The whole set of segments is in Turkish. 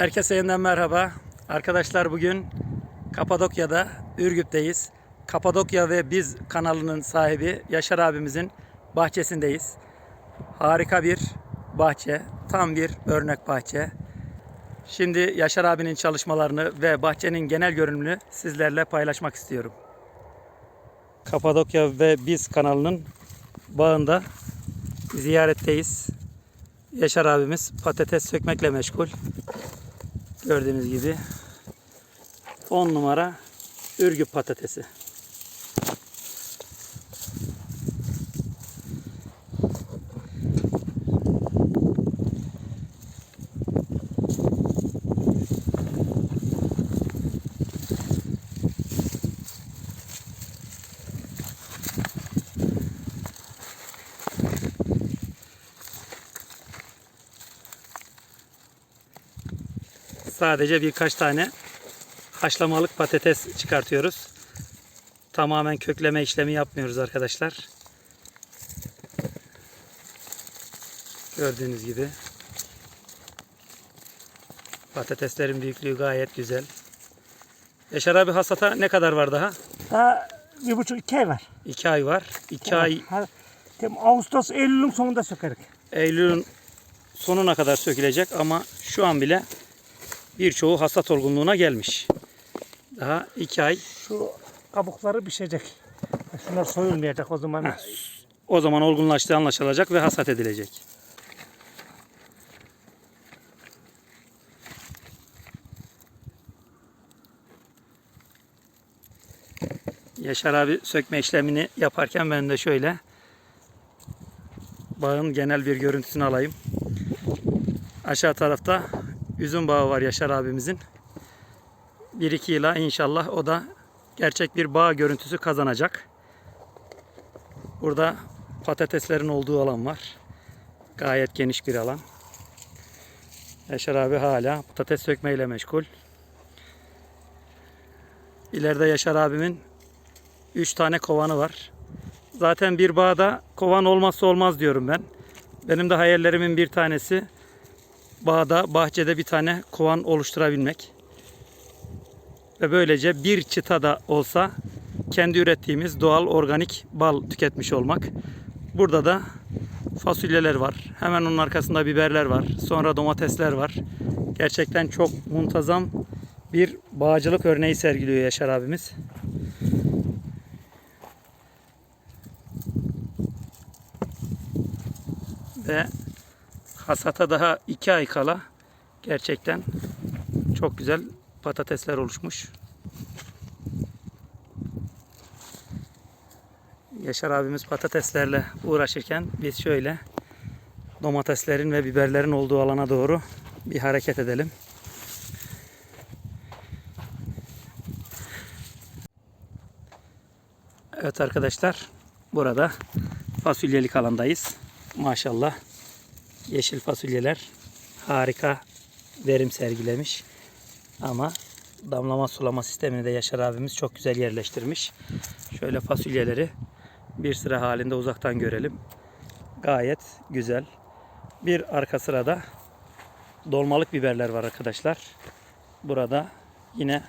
Herkese yeniden merhaba. Arkadaşlar bugün Kapadokya'da Ürgüp'teyiz. Kapadokya ve Biz kanalının sahibi Yaşar abimizin bahçesindeyiz. Harika bir bahçe, tam bir örnek bahçe. Şimdi Yaşar abinin çalışmalarını ve bahçenin genel görünümünü sizlerle paylaşmak istiyorum. Kapadokya ve Biz kanalının bağında ziyaretteyiz. Yaşar abimiz patates sökmekle meşgul. Gördüğünüz gibi 10 numara Ürgüp patatesi. Sadece birkaç tane haşlamalık patates çıkartıyoruz. Tamamen kökleme işlemi yapmıyoruz arkadaşlar. Gördüğünüz gibi patateslerin büyüklüğü gayet güzel. Yaşar abi hasata ne kadar var daha? Daha bir buçuk iki ay var. 2 ay var. 2 ay Ha, Ağustos, Eylül'ün sonunda sökerik. Eylül'ün sonuna kadar sökülecek ama şu an bile birçoğu hasat olgunluğuna gelmiş. Daha 2 ay Şu kabukları pişecek. Şunlar soyulmayacak o zaman. O zaman olgunlaştığı anlaşılacak ve hasat edilecek. Yaşar abi sökme işlemini yaparken ben de şöyle bağın genel bir görüntüsünü alayım. Aşağı tarafta üzüm bağı var Yaşar abimizin. 1-2 yıla inşallah o da gerçek bir bağ görüntüsü kazanacak. Burada patateslerin olduğu alan var. Gayet geniş bir alan. Yaşar abi hala patates sökmeyle meşgul. İleride Yaşar abimin 3 tane kovanı var. Zaten bir bağda kovan olmazsa olmaz diyorum ben. Benim de hayallerimin bir tanesi bağda, bahçede bir tane kovan oluşturabilmek. Ve böylece bir çıta da olsa kendi ürettiğimiz doğal organik bal tüketmiş olmak. Burada da fasulyeler var. Hemen onun arkasında biberler var. Sonra domatesler var. Gerçekten çok muntazam bir bağcılık örneği sergiliyor Yaşar abimiz. Ve hasata daha iki ay kala gerçekten çok güzel patatesler oluşmuş. Yaşar abimiz patateslerle uğraşırken biz şöyle domateslerin ve biberlerin olduğu alana doğru bir hareket edelim. Evet arkadaşlar burada fasulyelik alandayız. Maşallah yeşil fasulyeler harika verim sergilemiş. Ama damlama sulama sistemini de Yaşar abimiz çok güzel yerleştirmiş. Şöyle fasulyeleri bir sıra halinde uzaktan görelim. Gayet güzel. Bir arka sırada dolmalık biberler var arkadaşlar. Burada yine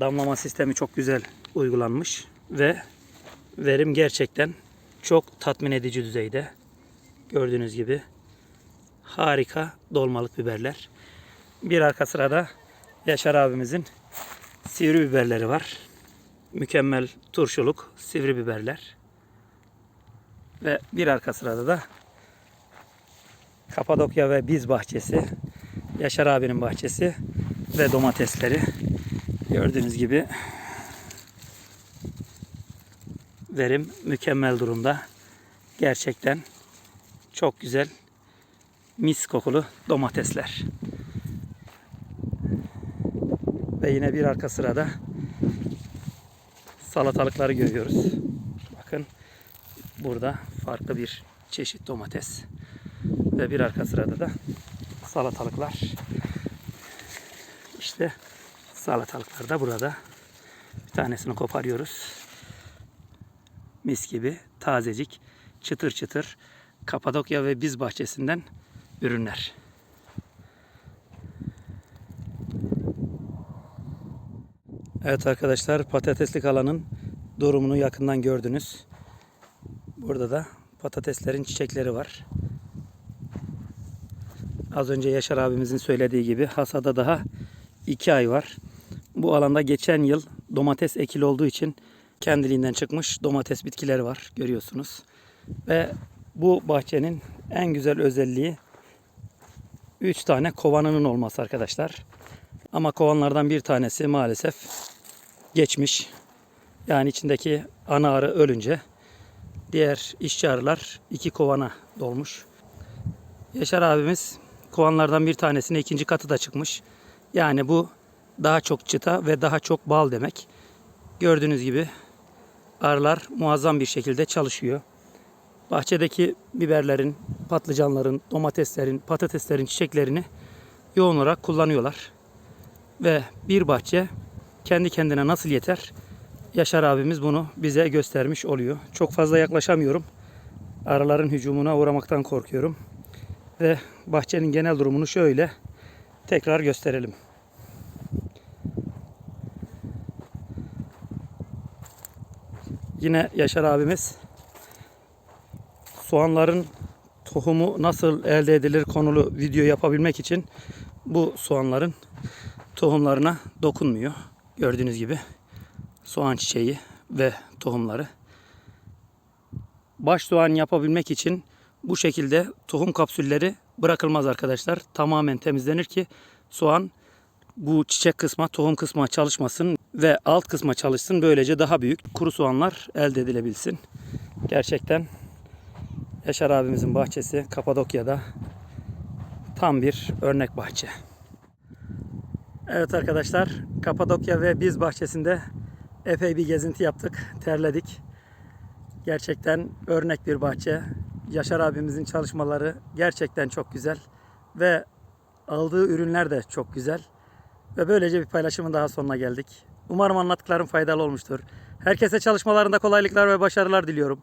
damlama sistemi çok güzel uygulanmış ve verim gerçekten çok tatmin edici düzeyde. Gördüğünüz gibi harika dolmalık biberler. Bir arka sırada Yaşar abimizin sivri biberleri var. Mükemmel turşuluk sivri biberler. Ve bir arka sırada da Kapadokya ve Biz bahçesi, Yaşar abinin bahçesi ve domatesleri. Gördüğünüz gibi verim mükemmel durumda. Gerçekten çok güzel mis kokulu domatesler. Ve yine bir arka sırada salatalıkları görüyoruz. Bakın burada farklı bir çeşit domates. Ve bir arka sırada da salatalıklar. İşte salatalıklar da burada. Bir tanesini koparıyoruz. Mis gibi tazecik, çıtır çıtır Kapadokya ve Biz bahçesinden ürünler. Evet arkadaşlar patateslik alanın durumunu yakından gördünüz. Burada da patateslerin çiçekleri var. Az önce Yaşar abimizin söylediği gibi hasada daha 2 ay var. Bu alanda geçen yıl domates ekili olduğu için kendiliğinden çıkmış domates bitkileri var görüyorsunuz. Ve bu bahçenin en güzel özelliği 3 tane kovanının olması arkadaşlar. Ama kovanlardan bir tanesi maalesef geçmiş. Yani içindeki ana arı ölünce diğer işçi arılar iki kovana dolmuş. Yaşar abimiz kovanlardan bir tanesine ikinci katı da çıkmış. Yani bu daha çok çıta ve daha çok bal demek. Gördüğünüz gibi arılar muazzam bir şekilde çalışıyor. Bahçedeki biberlerin, patlıcanların, domateslerin, patateslerin çiçeklerini yoğun olarak kullanıyorlar. Ve bir bahçe kendi kendine nasıl yeter? Yaşar abimiz bunu bize göstermiş oluyor. Çok fazla yaklaşamıyorum. Arıların hücumuna uğramaktan korkuyorum. Ve bahçenin genel durumunu şöyle tekrar gösterelim. Yine Yaşar abimiz soğanların tohumu nasıl elde edilir konulu video yapabilmek için bu soğanların tohumlarına dokunmuyor. Gördüğünüz gibi soğan çiçeği ve tohumları. Baş soğan yapabilmek için bu şekilde tohum kapsülleri bırakılmaz arkadaşlar. Tamamen temizlenir ki soğan bu çiçek kısma, tohum kısma çalışmasın ve alt kısma çalışsın. Böylece daha büyük kuru soğanlar elde edilebilsin. Gerçekten Yaşar abimizin bahçesi Kapadokya'da tam bir örnek bahçe. Evet arkadaşlar Kapadokya ve Biz bahçesinde epey bir gezinti yaptık. Terledik. Gerçekten örnek bir bahçe. Yaşar abimizin çalışmaları gerçekten çok güzel. Ve aldığı ürünler de çok güzel. Ve böylece bir paylaşımın daha sonuna geldik. Umarım anlattıklarım faydalı olmuştur. Herkese çalışmalarında kolaylıklar ve başarılar diliyorum.